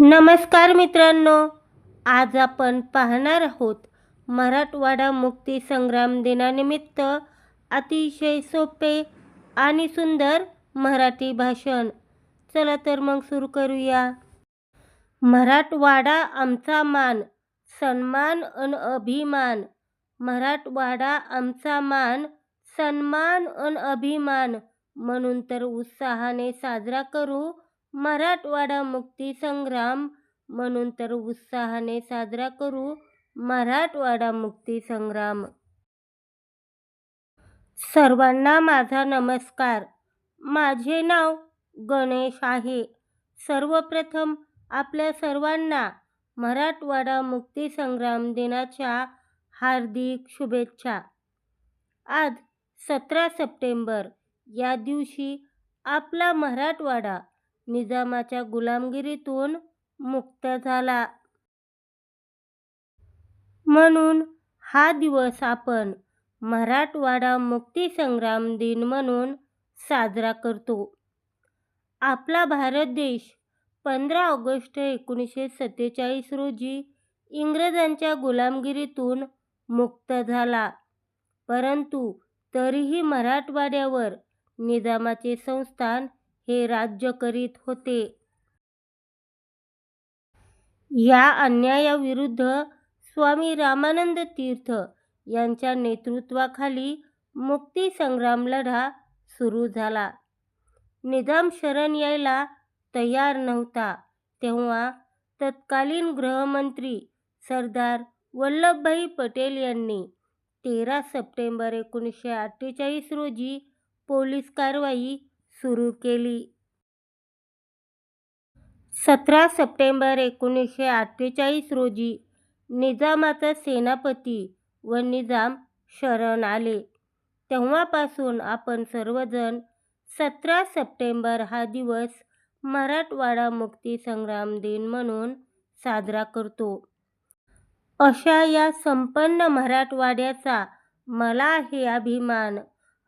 नमस्कार मित्रांनो आज आपण पाहणार आहोत मराठवाडा मुक्ती संग्राम दिनानिमित्त अतिशय सोपे आणि सुंदर मराठी भाषण. चला तर मग सुरू करूया. मराठवाडा आमचा मान सन्मान अन अभिमान. मराठवाडा आमचा मान सन्मान अन अभिमान म्हणून तर उत्साहाने साजरा करू मराठवाडा मुक्ती संग्राम म्हणून तर उत्साहाने साजरा करू मराठवाडा मुक्ती संग्राम. सर्वांना माझा नमस्कार. माझे नाव गणेश आहे. सर्वप्रथम आपल्या सर्वांना मराठवाडा मुक्ती संग्राम दिनाच्या हार्दिक शुभेच्छा. आज सतरा सप्टेंबर या दिवशी आपला मराठवाडा निजामाच्या गुलामगिरीतून मुक्त झाला. म्हणून हा दिवस आपण मराठवाडा मुक्तीसंग्राम दिन म्हणून साजरा करतो. आपला भारत देश पंधरा ऑगस्ट एकोणीसशे सत्तेचाळीस रोजी इंग्रजांच्या गुलामगिरीतून मुक्त झाला. परंतु तरीही मराठवाड्यावर निजामाचे संस्थान हे राज्य करीत होते. या अन्यायाविरुद्ध स्वामी रामानंद तीर्थ यांच्या नेतृत्वाखाली मुक्ती संग्राम लढा सुरू झाला. निजाम शरण यायला तयार नव्हता तेव्हा तत्कालीन गृहमंत्री सरदार वल्लभभाई पटेल यांनी तेरा सप्टेंबर एकोणीसशे अठ्ठेचाळीस रोजी पोलीस कारवाई सुरू केली. सतरा सप्टेंबर एकोणीसशे अठ्ठेचाळीस रोजी निजामाचा सेनापती व निजाम शरण आले. तेव्हापासून आपण सर्वजण सतरा सप्टेंबर हा दिवस मराठवाडा मुक्ती संग्राम दिन म्हणून साजरा करतो. अशा या संपन्न मराठवाड्याचा मला आहे अभिमान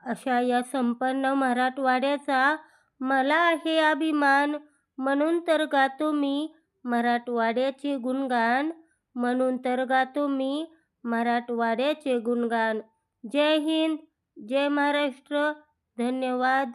अशा या संपन्न मराठवाड्याचा मला आहे अभिमान. म्हणून तर गातो मी मराठवाड्याचे गुणगान. म्हणून तर गातो मी मराठवाड्याचे गुणगान. जय हिंद जय महाराष्ट्र. धन्यवाद.